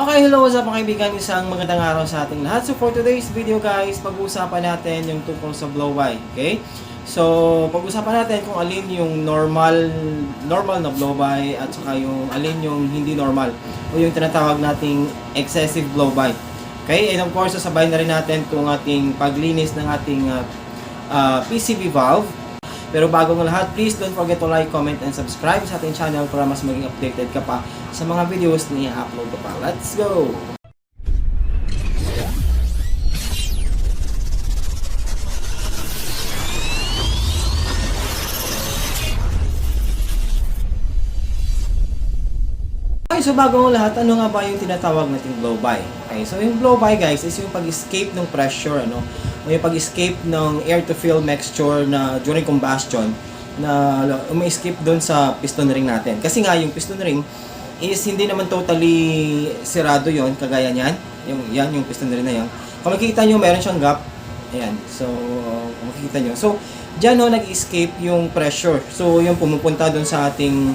Okay, hello, what's up mga kaibigan? Isang magandang araw sa ating lahat. So for today's video guys, pag-uusapan natin yung tungkol sa blow by, okay? So, pag-usapan natin kung alin yung normal normal na blow by at saka yung alin yung hindi normal o yung tinatawag nating excessive blow by. Okay? And of course, sasabay na rin natin kung ating paglinis ng ating uh, uh, PCB valve pero bago ng lahat, please don't forget to like, comment, and subscribe sa ating channel para mas maging updated ka pa sa mga videos na i-upload ko pa. Let's go! Okay, so bago ng lahat, ano nga ba yung tinatawag nating blow by? Okay, so yung blow by guys is yung pag-escape ng pressure, ano? O yung pag-escape ng air to fuel mixture na during combustion na umi-escape doon sa piston ring natin. Kasi nga yung piston ring is hindi naman totally sirado yon kagaya niyan. Yung, yan, yung piston ring na yan. Kung makikita nyo, meron siyang gap. Ayan. So, kung makikita nyo. So, dyan no, nag-escape yung pressure. So, yung pumupunta doon sa ating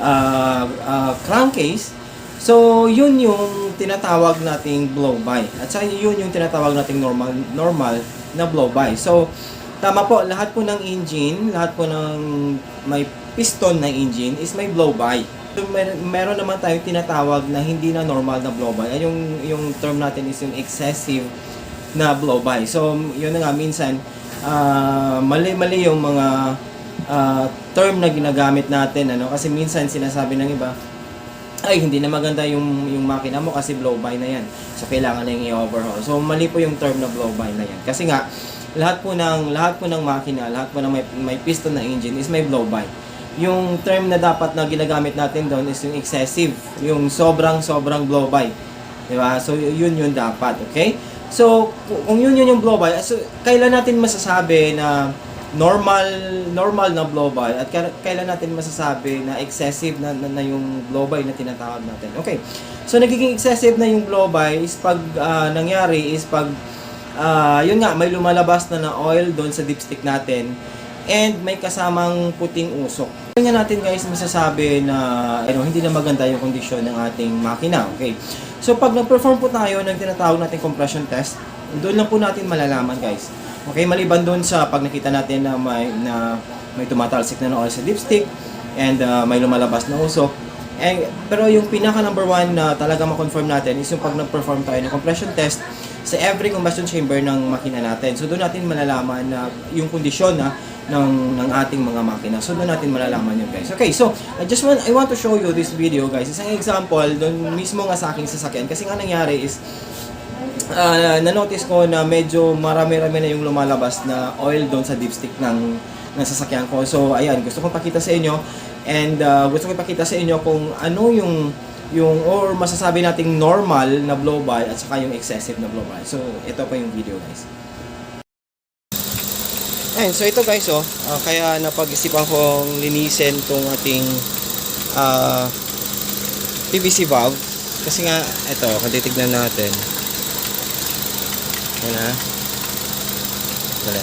uh, uh, crankcase. So, yun yung tinatawag nating blow-by. At saka yun yung tinatawag nating normal normal na blow-by. So, tama po, lahat po ng engine, lahat po ng may piston na engine is may blow-by. So, mer- meron naman tayong tinatawag na hindi na normal na blow-by. Ay, Yung, yung term natin is yung excessive na blow-by. So, yun na nga, minsan, ah, mali-mali yung mga ah, term na ginagamit natin. Ano? Kasi minsan sinasabi ng iba, ay hindi na maganda yung yung makina mo kasi blow by na yan. So kailangan na yung i-overhaul. So mali po yung term na blow by na yan. Kasi nga lahat po ng lahat po ng makina, lahat po ng may, may piston na engine is may blow by. Yung term na dapat na ginagamit natin doon is yung excessive, yung sobrang sobrang blow by. 'Di ba? So yun yun dapat, okay? So ku- kung yun yun yung blow by, so kailan natin masasabi na normal normal na blow by at kaila- kailan natin masasabi na excessive na, na, na yung blow by na tinatawag natin. Okay. So nagiging excessive na yung blow by is pag ah, nangyari is pag ah, yun nga may lumalabas na na oil doon sa dipstick natin and may kasamang puting usok. Kanya natin guys masasabi na ano, hindi na maganda yung kondisyon ng ating makina. Okay. So pag nag-perform po tayo ng tinatawag nating compression test, doon lang po natin malalaman guys. Okay, maliban doon sa pag nakita natin na may na may tumatalsik na na oil sa dipstick and uh, may lumalabas na usok. Eh, pero yung pinaka number one na talaga ma-confirm natin is yung pag nag-perform tayo ng compression test sa every combustion chamber ng makina natin. So doon natin malalaman na yung kondisyon na ng ng ating mga makina. So doon natin malalaman yun guys. Okay, so I just want I want to show you this video guys. Isang example doon mismo nga sa aking sasakyan kasi nga nangyari is Ah, na-notice ko na medyo marami-rami na yung lumalabas na oil doon sa dipstick ng, ng sasakyan ko. So, ayan, gusto kong pakita sa inyo and ah, gusto kong ipakita sa inyo kung ano yung yung or masasabi nating normal na blow by at saka yung excessive na blow by. So, ito po yung video, guys. Ayun, so ito guys, oh, ah, kaya napag-isipan kong linisin tong ating ah, PVC valve kasi nga, ito, kung titignan natin, yan ha. Dali.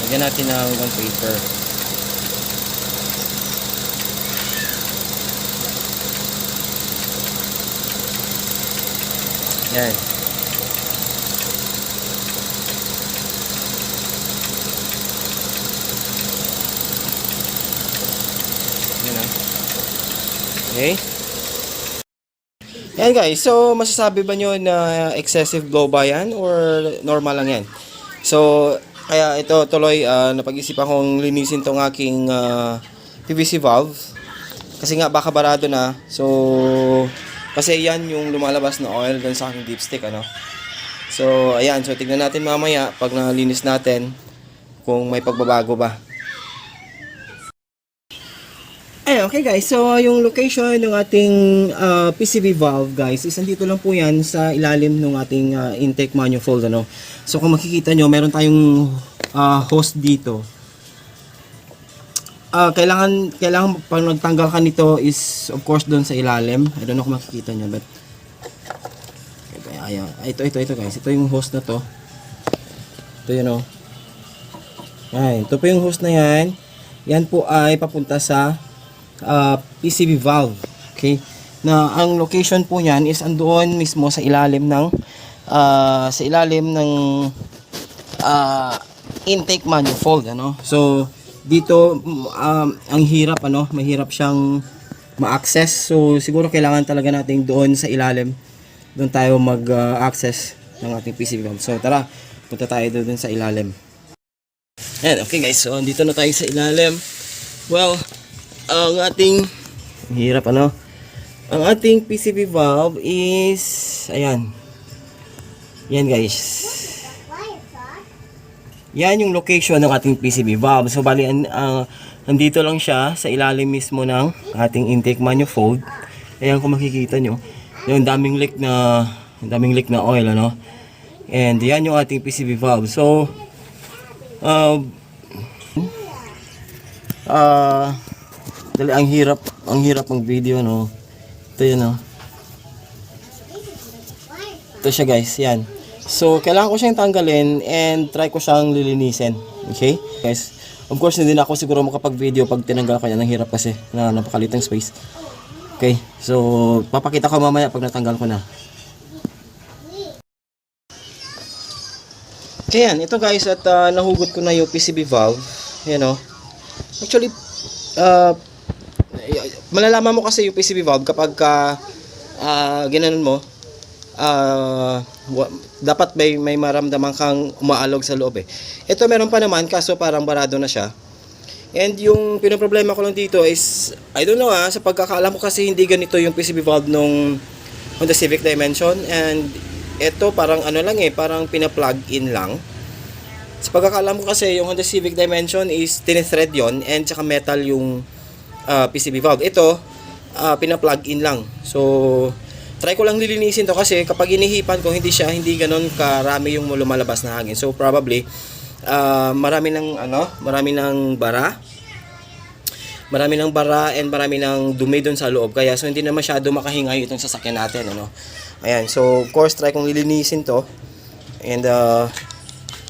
Lagyan natin ng ibang paper. Yan. Yan ha. Okay. Yan guys, so masasabi ba nyo na excessive blow by yan or normal lang yan? So, kaya ito tuloy ah, napag-isipan kong linisin tong aking ah, PVC valve. Kasi nga baka barado na. So, kasi yan yung lumalabas na oil dun sa aking dipstick ano. So, ayan, so tignan natin mamaya pag nalinis natin kung may pagbabago ba. Okay guys. So, yung location ng ating uh, PCB valve guys is andito lang po yan sa ilalim ng ating uh, intake manifold. Ano? So, kung makikita nyo, meron tayong uh, hose dito. Ah, kailangan, kailangan pag nagtanggal ka nito is of course doon sa ilalim. I don't know kung makikita nyo but ayan. ito, ito, ito guys. Ito yung hose na to. Ito yun oh. Yan, ito po yung hose na yan. Yan po ay papunta sa ah, PCV valve. Okay? Na ang location po niyan is andoon mismo sa ilalim ng ah, sa ilalim ng ah, intake manifold ano. So dito um, ang hirap ano, mahirap siyang ma-access. So siguro kailangan talaga nating doon sa ilalim doon tayo mag-access ng ating PCB valve. So tara, punta tayo doon sa ilalim. Ayan, okay guys. So dito na tayo sa ilalim. Well, ang ating hirap ano. Ang ating PCB valve is ayan. Yan guys. Yan yung location ng ating PCB valve. So bali ah, nandito lang siya sa ilalim mismo ng ating intake manifold. Ayan kung makikita nyo. Yung daming leak na daming leak na oil ano. And yan yung ating PCB valve. So uh, ah dali ang hirap ang hirap ng video no. Ito yun no. Ito siya guys, yan. So, kailangan ko siyang tanggalin and try ko siyang lilinisin. Okay? Guys, of course, hindi na ako siguro makapag-video pag tinanggal ko yan. Ang hirap kasi na napakalitang space. Okay? So, papakita ko mamaya pag natanggal ko na. Okay, yan. Ito guys, at ah, nahugot ko na yung PCB valve. Yan o. Actually, uh, malalaman mo kasi yung PCB valve kapag ka ah, ginanon mo, wa- dapat may, may maramdaman kang umaalog sa loob eh. Ito meron pa naman, kaso parang barado na siya. And yung pinoproblema ko lang dito is, I don't know ah, sa pagkakaalam ko kasi hindi ganito yung PCB valve nung Honda Civic Dimension. And ito parang ano lang eh, parang pina-plug in lang. Sa pagkakaalam ko kasi yung Honda Civic Dimension is tinithread yon and saka metal yung ah, PCB valve. Ito, ah, pina-plug in lang. So, try ko lang lilinisin to kasi kapag inihipan ko hindi siya hindi ganon karami yung lumalabas na hangin. So probably ah, marami ng ano, marami ng bara. Marami ng bara and marami ng dumi doon sa loob. Kaya so hindi na masyado makahingay itong sasakyan natin, ano. Ayan, so of course try kong lilinisin to. And uh,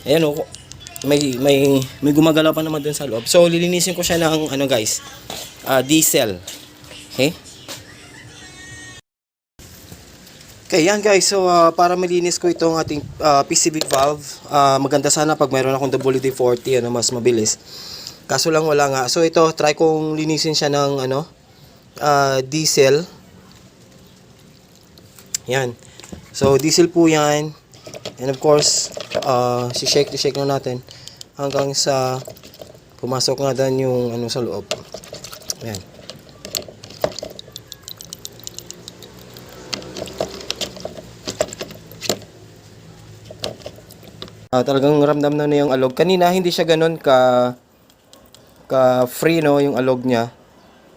ayan oh, may may may gumagalaw pa naman doon sa loob. So lilinisin ko siya ng ano guys, ah, diesel. Okay? Okay, yan guys. So, ah, para malinis ko itong ating ah, PCB valve, ah, maganda sana pag mayroon akong WD-40, ano, mas mabilis. Kaso lang wala nga. So, ito, try kong linisin siya ng, ano, ah, diesel. Yan. So, diesel po yan. And of course, uh, si shake, shake na natin hanggang sa pumasok nga dan yung ano sa loob. Yan. Ah, talagang ramdam na na yung alog. Kanina hindi siya ganun ka ka free no yung alog niya.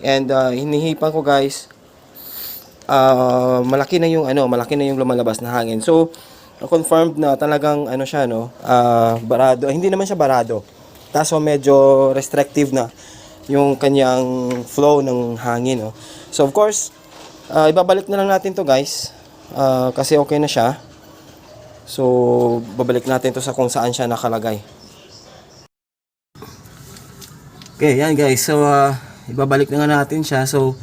And ah, hinihipan ko guys. ah malaki na yung ano, malaki na yung lumalabas na hangin. So confirmed na talagang ano siya no, ah barado. Hindi naman siya barado. Kaso medyo restrictive na yung kanyang flow ng hangin no. So of course, ah, ibabalik na lang natin to guys. Ah, kasi okay na siya. So, babalik natin to sa kung saan siya nakalagay. Okay, yan guys. So, uh, ibabalik na nga natin siya. So,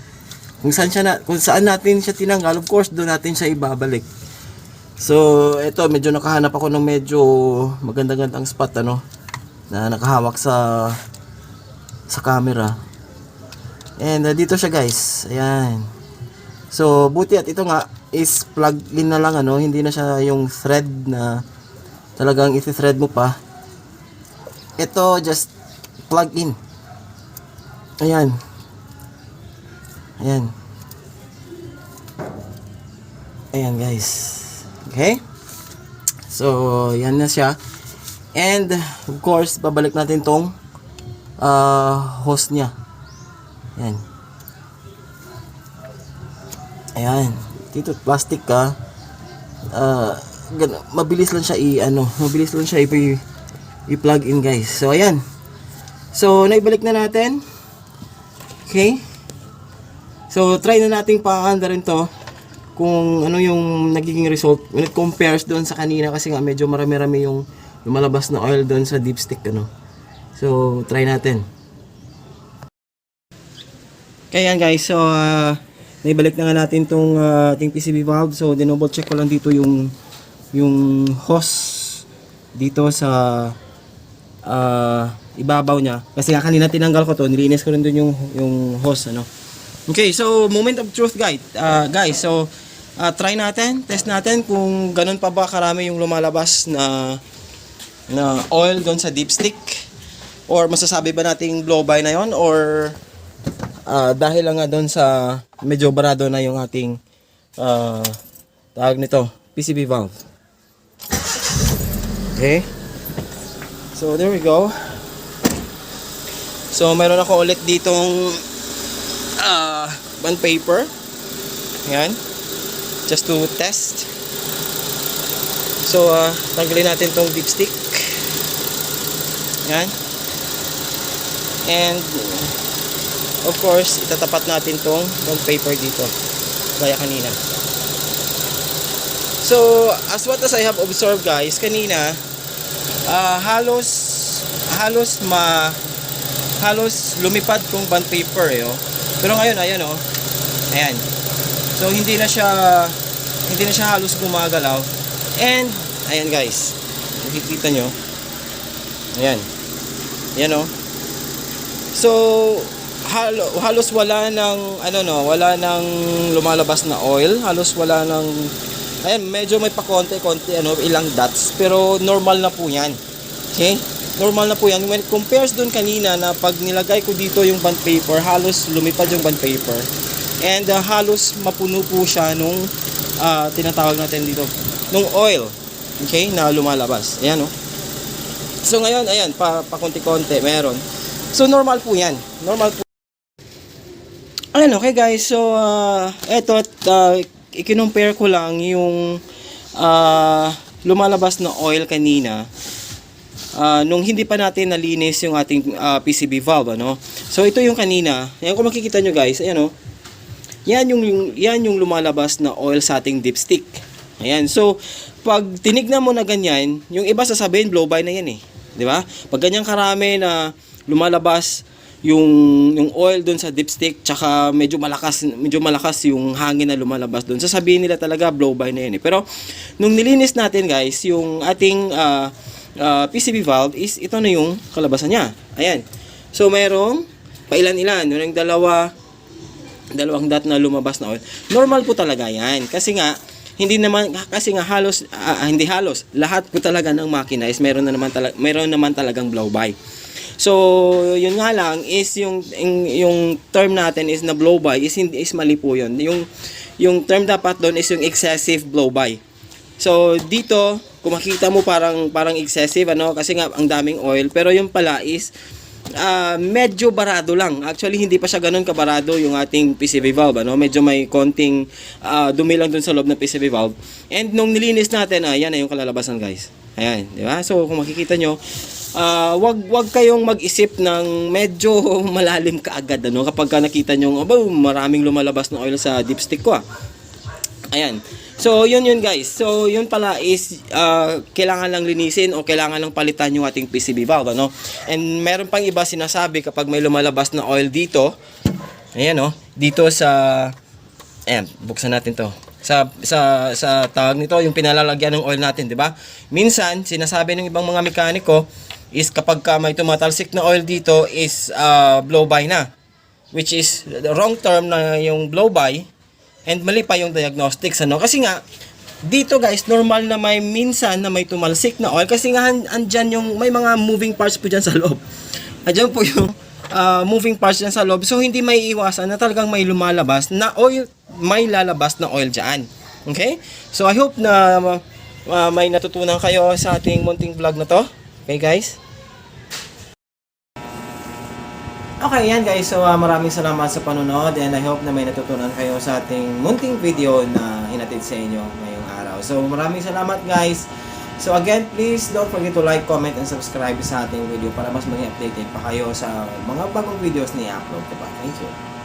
kung saan siya na, kung saan natin siya tinanggal, of course, doon natin siya ibabalik. So, ito, medyo nakahanap ako ng medyo maganda-gandang spot, ano, na nakahawak sa sa camera. And uh, dito siya, guys. Ayan. So, buti at ito nga is plug in na lang ano, hindi na siya yung thread na talagang isi-thread mo pa. Ito just plug in. Ayan. Ayan. Ayan guys. Okay? So, yan na siya. And, of course, babalik natin tong uh, hose niya. Ayan. Ayan. Dito, plastic ka. Gan- mabilis lang siya i ano, mabilis lang siya i i-plug in guys. So ayan. So naibalik na natin. Okay? So try na nating paanda rin to kung ano yung nagiging result when it compares doon sa kanina kasi nga medyo marami-rami yung lumalabas na oil doon sa dipstick ano. So try natin. Kaya guys, so uh, naibalik na nga natin tong uh, ating PCB valve. So dinoble check ko lang dito yung yung hose dito sa uh, ibabaw niya. Kasi nga kanina tinanggal ko to, nilinis ko rin dun yung yung hose ano. Okay, so moment of truth guys. Uh, guys, so uh, try natin, test natin kung ganun pa ba karami yung lumalabas na na oil doon sa dipstick or masasabi ba nating blow by na yon or Ah, dahil lang nga doon sa medyo barado na yung ating ah, tawag nito, PCB valve. Okay. So there we go. So meron ako ulit ditong ah bond paper. Yan. Just to test. So ah tanggalin natin tong dipstick. Yan. And of course, itatapat natin tong bond paper dito. Gaya kanina. So, as what as I have observed guys, kanina, ah, halos, halos ma, halos lumipad tong bond paper eh, oh. Pero ngayon, ayan oh. Ayan. So, hindi na siya, hindi na siya halos gumagalaw. And, ayan guys. Nakikita nyo. Ayan. Ayan oh. So, halo, halos wala ng ano no, wala nang lumalabas na oil, halos wala nang ayan, medyo may pa konti-konti ano, ilang dots, pero normal na po 'yan. Okay? Normal na po 'yan. When compares doon kanina na pag nilagay ko dito yung bond paper, halos lumipad yung bond paper. And uh, halos mapuno po siya nung ah, tinatawag natin dito, nung oil. Okay? Na lumalabas. Ayan oh. So ngayon, ayan, pa, pa konti-konti, meron. So normal po 'yan. Normal po. Ayan, okay guys. So uh, eto at uh, ikinumpare ko lang yung uh, lumalabas na oil kanina. Uh, nung hindi pa natin nalinis yung ating uh, PCB valve ano. So ito yung kanina. Yan kung makikita nyo guys, ayan oh. Yan yung, yung yan yung lumalabas na oil sa ating dipstick. Ayan. So pag tinignan mo na ganyan, yung iba sasabihin blow by na yan eh. 'Di ba? Pag ganyan karami na lumalabas yung yung oil doon sa dipstick tsaka medyo malakas medyo malakas yung hangin na lumalabas doon. Sasabihin nila talaga blow by na yan eh. Pero nung nilinis natin guys, yung ating ah, ah, PCB valve is ito na yung kalabasan niya. Ayan. So merong pailan-ilan, yung dalawa dalawang dot na lumabas na oil. Normal po talaga 'yan kasi nga hindi naman kasi nga halos ah, hindi halos lahat po talaga ng makina is meron na naman talaga meron naman talagang blow by. So, yun nga lang is yung yung, yung term natin is na blow by is hindi is mali po yun. Yung yung term dapat doon is yung excessive blow by. So, dito kung makita mo parang parang excessive ano kasi nga ang daming oil pero yung pala is ah, medyo barado lang. Actually, hindi pa siya ganun kabarado yung ating PCB valve. Ano? Medyo may konting ah, dumi lang dun sa loob ng PCB valve. And nung nilinis natin, ah, yan na yung kalalabasan guys. Ayan, di ba? So, kung makikita nyo, ah, wag wag kayong mag-isip ng medyo malalim kaagad ano kapag ka nakita nyo, aba, maraming lumalabas na oil sa dipstick ko ah. Ayan. So, yun yun guys. So, yun pala is uh, kailangan lang linisin o kailangan lang palitan yung ating PCB valve, ano? And meron pang iba sinasabi kapag may lumalabas na oil dito, ayan oh, dito sa ayan, buksan natin to. Sa sa sa tawag nito, yung pinalalagyan ng oil natin, 'di ba? Minsan sinasabi ng ibang mga mekaniko is kapag ka may tumatalsik na oil dito is uh, blow by na. Which is the wrong term na yung blow by and mali pa yung diagnostics ano? Kasi nga dito guys normal na may minsan na may tumalsik na oil kasi nga an- andyan yung may mga moving parts po dyan sa loob. Andyan po yung ah, moving parts dyan sa loob. So hindi may iwasan na talagang may lumalabas na oil may lalabas na oil dyan. Okay? So I hope na ah, may natutunan kayo sa ating munting vlog na to okay guys Okay, yan guys. So, ah, maraming salamat sa panonood and I hope na may natutunan kayo sa ating munting video na hinatid sa inyo ngayong araw. So, maraming salamat guys. So, again, please don't forget to like, comment, and subscribe sa ating video para mas maging updated pa kayo sa mga bagong videos na i-upload ko pa. Thank you.